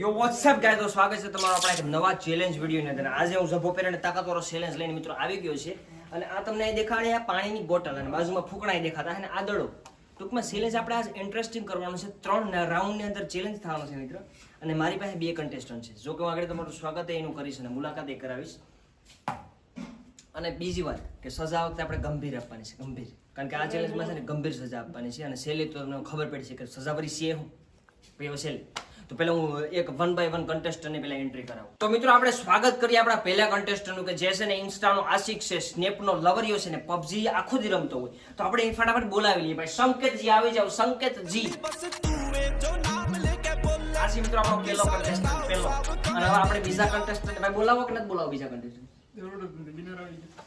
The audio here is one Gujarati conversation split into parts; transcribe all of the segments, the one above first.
યો વોટ્સએપ ગાય તો સ્વાગત છે તમારો આપણા એક નવા ચેલેન્જ વિડીયોની અંદર. આજે હું ઝભો પહેરીને તાકાતવાળો ચેલેન્જ લઈને મિત્રો આવી ગયો છે. અને આ તમને અહીં દેખાડે આ પાણીની બોટલ અને બાજુમાં ફૂકણાય દેખાતા અને આદળો ટૂંકમાં ચેલેન્જ આપણે આજ ઇન્ટરેસ્ટિંગ કરવાનું છે. ત્રણ રાઉન્ડની અંદર ચેલેન્જ થવાનો છે મિત્રો. અને મારી પાસે બે કન્ટેસ્ટન્ટ છે. જો કે હું આગળ તમારું સ્વાગત એનું કરીશ અને મુલાકાત એ કરાવીશ. અને બીજી વાત કે સજા વખતે આપણે ગંભીર આપવાની છે. ગંભીર. કારણ કે આ ચેલેન્જમાં છે ને ગંભીર સજા આપવાની છે. અને સહેલી તો તમને ખબર પડી છે કે સજા વરી છે હું. હવે સહેલી તો પેલા હું એક વન બાય વન કન્ટેસ્ટન્ટની પેલા એન્ટ્રી કરાવું. તો મિત્રો આપણે સ્વાગત કરીએ આપણા પહેલા કન્ટેસ્ટન્ટનું કે જે છે ને ઇન્સ્ટાનો આશિક છે સ્નેપનો લવરિયો છે ને પબજી આખો દી રમતો હોય. તો આપણે એ ફટાફટ બોલાવી લઈએ. ભાઈ, સંકેતજી આવી જાવ સંકેતજી. આશી મિત્રો, આપણો પહેલો કન્ટેસ્ટન્ટ પહેલો. અને હવે આપણે બીજા કન્ટેસ્ટન્ટ ભાઈ, બોલાવો કે નથી બોલાવો બીજા કન્ટેસ્ટન્ટ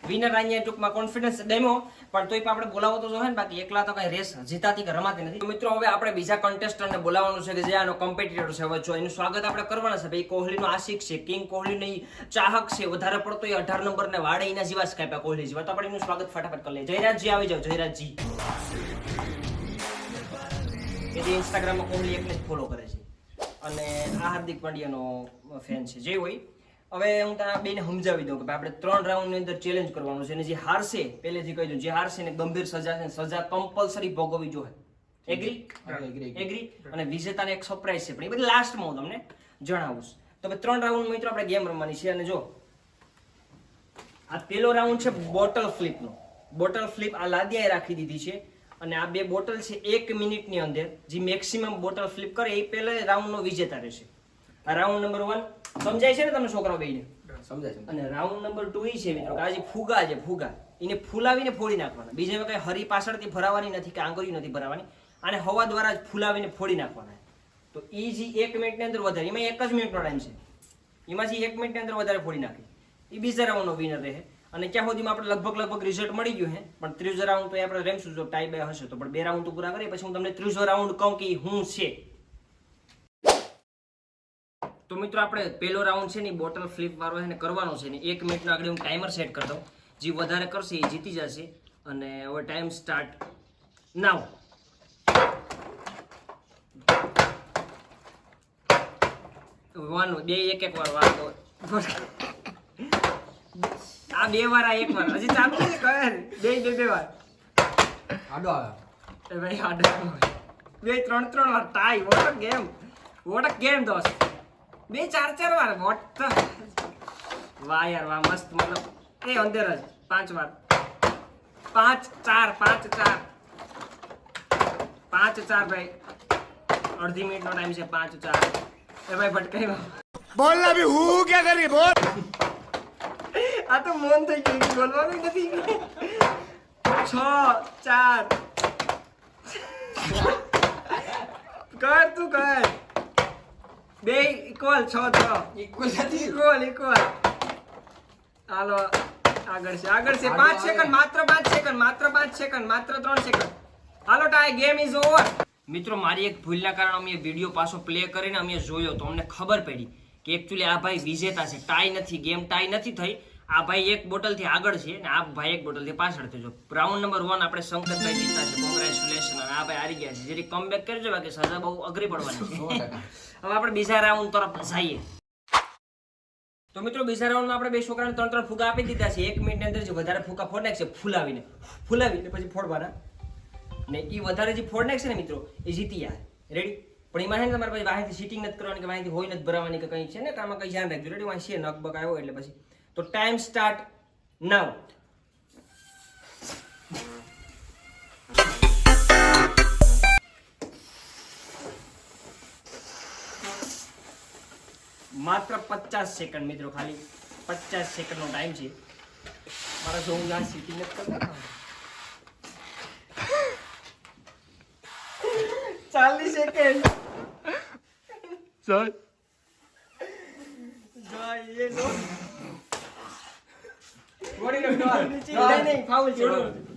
વિનર અહીંયા ટૂંકમાં કોન્ફિડન્સ ડેમો પણ તોય પણ આપણે બોલાવો તો જોઈએ બાકી એકલા તો કઈ રેસ જીતાતી કે રમાતી નથી. મિત્રો, હવે આપણે બીજા contestant ને બોલાવવાનું છે કે જે આનો કોમ્પિટિટર છે. વચ્ચે એનું સ્વાગત આપણે કરવાના છે, ભાઈ કોહલીનો આશિક છે, કિંગ કોહલીની ચાહક છે, વધારે પડતો એ અઢાર નંબરને વાડે એના જેવા જ કોહલી જેવા. તો આપણે એનું સ્વાગત ફટાફટ કરી લઈએ. જયરાજજી, આવી જાઓ, જયરાજજી. જે ઇન્સ્ટાગ્રામમાં કોહલી એકને જ ફોલો કરે છે. અને હાર્દિક પાંડ્યાનો ફેન છે. જે હોય હવે હું ત્યાં બેને સમજાવી દઉં કે ભાઈ આપણે ત્રણ રાઉન્ડની અંદર ચેલેન્જ કરવાનું છે અને જે હારશે પહેલેથી કહી દઉં જે હારશે ને ગંભીર સજા છે સજા કમ્પલસરી ભોગવવી જોઈએ. એગ્રી એગ્રી અને વિજેતાને એક સરપ્રાઈઝ છે. પણ એ બધી લાસ્ટમાં હું તમને જણાવું તો હવે ત્રણ રાઉન્ડ મિત્રો આપણે ગેમ રમવાની છે અને જો આ પેલો રાઉન્ડ છે બોટલ ફ્લિપનો બોટલ ફ્લિપ આ લાદિયાએ રાખી દીધી છે અને આ બે બોટલ છે એક મિનિટની અંદર. જે મેક્સિમમ બોટલ ફ્લિપ કરે એ પહેલા રાઉન્ડનો વિજેતા રહેશે. આ રાઉન્ડ નંબર વન સમજાય છે ને તમે છોકરાઓ બેયને? સમજાય છે અને રાઉન્ડ નંબર ટુ ઈ છે મિત્રો કે આ જે ફુગા છે ફુગા. એને ફૂલાવીને ફોડી નાખવાના. બીજા કઈ હરી પાછળથી ભરાવાની નથી કે આંગળી નથી ભરાવાની. અને હવા દ્વારા જ ફૂલાવીને ફોડી નાખવાના. તો એ જે એક મિનિટની અંદર વધારે એમાં એક જ મિનિટનો ટાઈમ છે. એમાં જે એક મિનિટની અંદર વધારે ફોડી નાખે. એ બીજા રાઉન્ડનો વિનર રહે. અને ક્યાં સુધીમાં આપણે લગભગ લગભગ રિઝલ્ટ મળી ગયું હે. પણ ત્રીજો રાઉન્ડ તો આપણે રેમશું જો ટાઈ બે હશે તો. પણ બે રાઉન્ડ તો પૂરા કરીએ પછી હું તમને ત્રીજો રાઉન્ડ કહું કે ઈ હું છે. તો મિત્રો આપણે પહેલો રાઉન્ડ છે ને બોટલ ફ્લિપ વાળો એને કરવાનો છે ને એક મિનિટનો આગળ હું ટાઈમર સેટ કરી દઉં. જે વધારે કરશે એ જીતી જશે. અને હવે ટાઈમ સ્ટાર્ટ નાવ વન બે એક એક વાર વાંધો. આ બે વાર આ એક વાર. હજી ચાલુ છે કર બે બે બે વાર. આડો આવે. ભાઈ આડો બે ત્રણ ત્રણ વાર tie what game what game દોસ્ત. બે ચાર ચાર વાર વોટ વાહ યાર વાહ મસ્ત મતલબ એ અંદર જ પાંચ વાર પાંચ ચાર પાંચ ચાર પાંચ ચાર ભાઈ અડધી મિનિટનો ટાઈમ છે પાંચ ચાર એ ભાઈ ભટકાઈ બોલ અભી હું ક્યાં કરી બોલ આ તો મૌન થઈ ગયું બોલવાનું નથી છ ચાર કર તું કર બે ઇક્વલ છ છ ઇક્વલ નથી. ઇક્વલ ઇક્વલ હાલો આગળ છે આગળ છે. પાંચ સેકન્ડ માત્ર પાંચ સેકન્ડ માત્ર પાંચ સેકન્ડ માત્ર ત્રણ સેકન્ડ હાલો ટાઈ ગેમ ઇઝ ઓવર મિત્રો મારી એક ભૂલના કારણે અમે વીડિયો પાછો પ્લે કરીને અમે જોયો તો અમને ખબર પડી કે એકચ્યુઅલી આ ભાઈ વિજેતા છે. ટાઈ નથી ગેમ ટાઈ નથી થઈ. આ ભાઈ એક બોટલથી આગળ છે અને આ ભાઈ એક બોટલથી પાછળ થયો રાઉન્ડ નંબર વન આપણે શંકરભાઈ જીતા છે. કોંગ્રેચ્યુલેશન અને આ ભાઈ હારી ગયા છે. જેથી કમબેક કરજો બાકી સજા બહુ અઘરી પડવાની છે. હવે આપણે બીજા રાઉન્ડ તરફ જઈએ. તો મિત્રો બીજા રાઉન્ડમાં આપણે બે છોકરાને ત્રણ ત્રણ ફૂગા આપી દીધા છે. એક મિનિટની અંદર જે વધારે ફૂગા ફોડ નાખશે ફૂલાવીને. ફૂલાવીને પછી ફોડવાના. ને એ વધારે જે ફોડ નાખશે ને મિત્રો એ જીતી જાય રેડી પણ એમાં છે ને તમારે પછી વાહીથી સીટિંગ નથી કરવાની કે વાહીથી હોય નથી ભરાવાની કે કંઈ છે ને? કે આમાં કંઈ ધ્યાન રાખજો. રેડી વાંચીએ. છે નક બક આવ્યો એટલે પછી. તો ટાઈમ સ્ટાર્ટ નાવ માત્ર પચાસ સેકન્ડ મિત્રો ખાલી. પચાસ સેકન્ડનો ટાઈમ છે. મારા જો હું આ સીટી નથી કરતા. ચાલીસ સેકન્ડ જય જાય ગોળી નો ડોલ નહીં નહીં ફાઉલ છે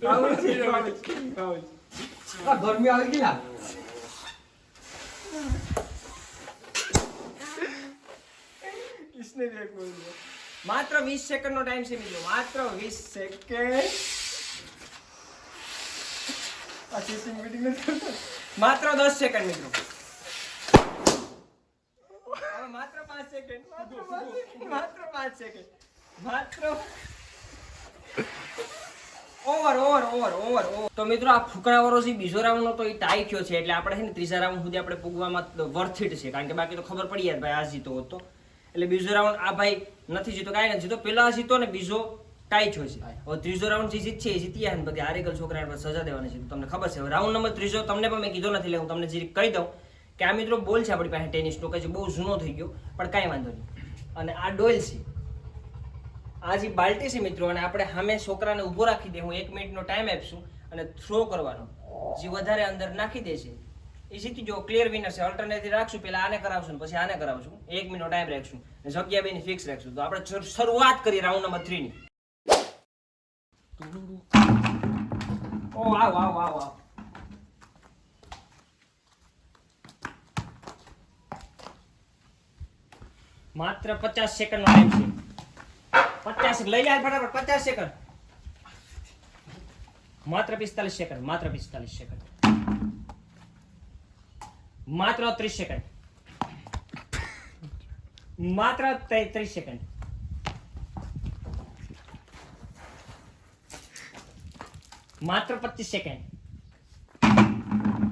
ફાઉલ છે ફાઉલ આ ગરમી આવી ગઈ લા કિસને રે બોલ માત્ર 20 સેકન્ડ નો ટાઈમ છે મિત્રો માત્ર 20 સેકન્ડ આ ચીટિંગ મીટિંગ નથી માત્ર 10 સેકન્ડ મિત્રો માત્ર 5 સેકન્ડ માત્ર 5 સેકન્ડ માત્ર 5 સેકન્ડ માત્ર over over over over over તો મિત્રો આ ફૂકણાવાળો છે બીજો રાઉન્ડ તો એ ટાઈ થયો છે, એટલે આપણે છે ને ત્રીજા રાઉન્ડ સુધી આપણે પૂગવામાં વર્થ ઇટ છે, કારણ કે બાકી તો ખબર પડી જાય ભાઈ આ જીતો હતો. એટલે બીજો રાઉન્ડ આ ભાઈ નથી જીતો, કાંઈ નથી જીતો. પેલા જીતો ને બીજો ટાઈ થયો છે. હવે ત્રીજો રાઉન્ડ જે જીતશે એ જીતી ને બધી આરેગલ છોકરાને પર સજા દેવાની છે. તમને ખબર છે રાઉન્ડ નંબર ત્રીજો તમને પણ મેં કીધો નથી, એટલે હું તમને જે કહી દઉં કે આ મિત્રો બોલ છે આપણી પાસે, ટેનિસનો, કે જે બહુ જૂનો થઈ ગયો, પણ કાંઈ વાંધો નહીં. અને આ ડોલ છે. આ જે બાલ્ટી છે મિત્રો, અને આપણે સામે છોકરાને ઊભો રાખી દે, હું એક મિનિટનો ટાઈમ આપશું અને થ્રો કરવાનો. જે વધારે અંદર નાખી દે છે એ જીતી જો ક્લિયર વિનર છે ઓલ્ટરનેટિવ રાખશું પહેલા આને કરાવશું પછી આને કરાવશું. એક મિનિટનો ટાઈમ રાખશું અને જગ્યા બેની ફિક્સ રાખશું. તો આપણે શરૂ- શરૂઆત કરીએ રાઉન્ડ નંબર થ્રીની ઓ આવ આવ આવ આવ માત્ર પચાસ સેકન્ડ નો ટાઈમ છે. પચાસ લઈ જાય પચાસ સેકન્ડ માત્ર પિસ્તાલીસ સેકન્ડ માત્ર પિસ્તાલીસ માત્ર ત્રીસ સેકન્ડ માત્ર ત્રીસ સેકન્ડ માત્ર પચીસ સેકન્ડ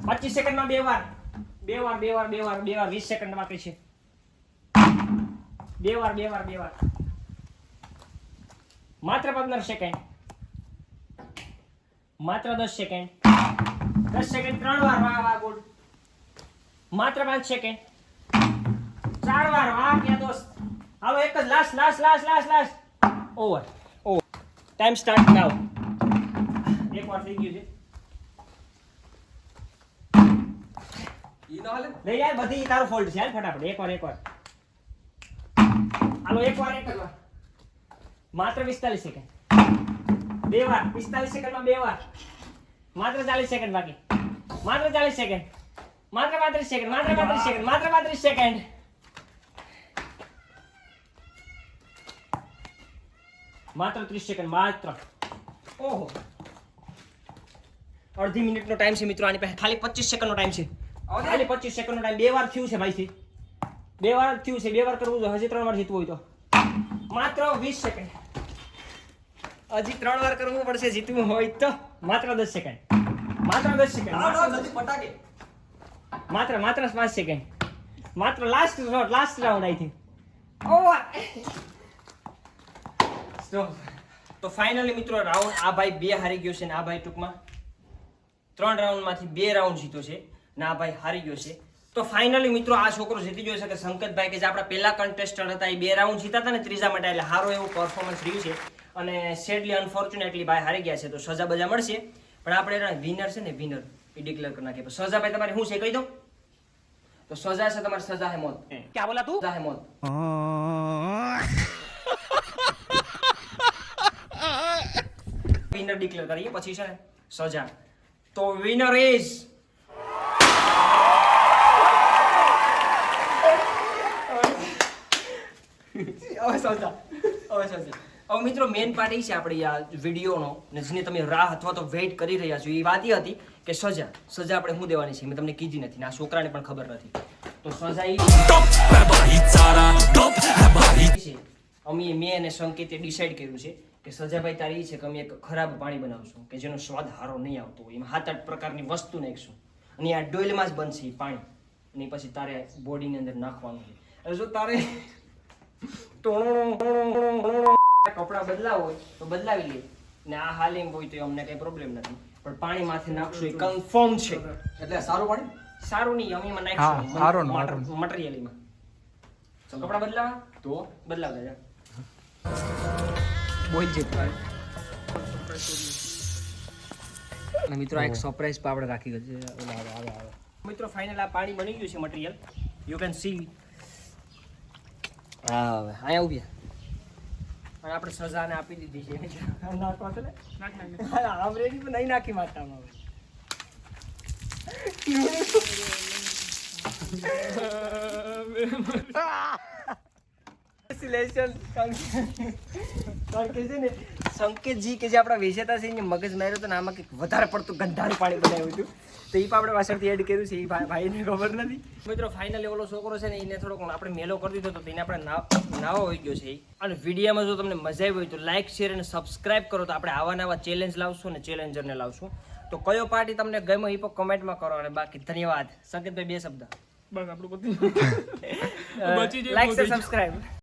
પચીસ સેકન્ડમાં બે વાર. બે વાર બે વાર બે વાર બે વાર, વીસ સેકન્ડ બાકી છે બે વાર બે વાર બે વાર. માત્ર પંદર સેકન્ડ માત્ર દસ સેકન્ડ દસ સેકન્ડ ત્રણ વાર વાહ વાહ ગુડ માત્ર પાંચ સેકન્ડ ચાર વાર વાહ ક્યાં દોસ્ત. હાલો એક જ last last last last last over over time start now એક વાર થઈ ગયું છે. લઈ જાય બધી તારો ફોલ્ટ છે. ફટાફટ એક વાર એક વાર. હાલો એક વાર એક વાર. માત્ર પિસ્તાલીસ સેકન્ડ બે વાર પિસ્તાલીસ સેકન્ડમાં બે વાર માત્ર ચાલીસ સેકન્ડ બાકી માત્ર ચાલીસ સેકન્ડ માત્ર પાંત્રીસ સેકન્ડ માત્ર પાંત્રીસ સેકન્ડ માત્ર પાંત્રીસ સેકન્ડ માત્ર ત્રીસ સેકન્ડ માત્ર ઓહો અડધી મિનિટનો ટાઈમ છે મિત્રો આની પાસે ખાલી પચીસ સેકન્ડનો ટાઈમ છે ખાલી પચીસ સેકન્ડનો ટાઈમ બે વાર થયું છે ભાઈથી બે વાર થયું છે બે વાર કરવું છે હજી ત્રણ વાર જીતવું હોય તો માત્ર વીસ સેકન્ડ હજી ત્રણ વાર કરવું પડશે જીતવું હોય તો. માત્ર દસ સેકન્ડ માત્ર દસ સેકન્ડ માત્ર માત્ર માત્ર પાંચ સેકન્ડ માત્ર last last round I think stop તો ફાઇનલી મિત્રો રાઉન્ડ આ ભાઈ બે હારી ગયો છે ને આ ભાઈ ટૂંકમાં. ત્રણ રાઉન્ડમાંથી બે રાઉન્ડ જીતો છે ને આ ભાઈ હારી ગયો છે. તો ફાઇનલી મિત્રો આ છોકરો જીતી જોઈ શકે સંકેતભાઈ કે જે આપણા પહેલા કન્ટેસ્ટન્ટ હતા એ બે રાઉન્ડ જીતા હતા ને ત્રીજા માટે એટલે સારો એવું પરફોર્મન્સ રહ્યું છે. અને સેડલી અનફોર્ચ્યુનેટલી ભાઈ હારી ગયા છે તો સજા બજા મળશે. પણ આપણે વિનર છે ને વિનર એ ડિક્લેર કરી નાખીએ. સજાભાઈ તમારે શું છે કહી દઉં? તો સજા છે તમારે સજા હે મોત. ક્યાં બોલા તું? સજા હે મોત. વિનર ડિક્લેર કરીએ પછી છે સજા. તો વિનર ઇઝ હવે સજા હવે સજા હવે મિત્રો મેઇન પાર્ટ એ છે આપણે આ વિડીયોનો ને જેને તમે રાહ અથવા તો વેઇટ કરી રહ્યા છો, એ વાત એ હતી કે સજા સજા આપણે શું દેવાની છે? મેં તમને કીધી નથી આ છોકરાને પણ ખબર નથી. તો સજા એ અમે મેં અને સંકેતે ડિસાઈડ કર્યું છે કે સજાભાઈ તારી એ છે કે અમે એક ખરાબ પાણી બનાવશું, કે જેનો સ્વાદ સારો નહીં આવતો એમાં સાત આઠ પ્રકારની વસ્તુ નાખીશું. અને આ ડોયલમાં જ બનશે પાણી. અને પછી તારે બોડીની અંદર નાખવાનું છે. જો તારે કપડા બદલાવ હોય તો બદલાવી લે ને આ હાલીમ હોય તો અમને કઈ પ્રોબ્લેમ નથી પણ પાણી માથે નાખશું એ કન્ફર્મ છે એટલે સારું પાણી સારું નહીં અમે એમાં નાખશું સારું સારું કપડા બદલાવા તો બદલાવ દેજો બોલ જે અને મિત્રો આ એક સરપ્રાઈઝ પણ આપણે ગયો છે ઓલા આવે આવે આવે મિત્રો ફાઇનલ આ પાણી બની ગયું છે મટીરિયલ યુ કેન સી હા હવે. અહીંયા ઊભી અને આપણે સજાને આપી દીધી છે. આમ પણ નહીં નાખી માતામાં હવે. કોંગ્રેચ્યુલેશન કારણ કે છે ને સંકેતજી કે જે આપણા વિજેતા છે એને મગજ માર્યો તો આમાં કંઈક વધારે પડતું ગંધારું પાણી બનાવ્યું હતું. તો એ પણ આપણે પાછળથી એડ કર્યું છે એ ભાઈને ખબર નથી. મિત્રો ફાઇનલ ઓલો છોકરો છે ને એને થોડોક આપણે મેલો કરી દીધો તો તેને આપણે નાવો હોઈ ગયો છે અને વિડીયોમાં જો તમને મજા આવી હોય તો લાઇક શેર અને સબસ્ક્રાઇબ કરો તો આપણે આવા નવા ચેલેન્જ લાવશું અને ચેલેન્જરને લાવશું. તો કયો પાર્ટી તમને ગમ્યો એ પણ કમેન્ટમાં કરો અને બાકી ધન્યવાદ. સંકેતભાઈ બે શબ્દ. બસ આપણું બધું. લાઈક. સબસ્ક્રાઇબ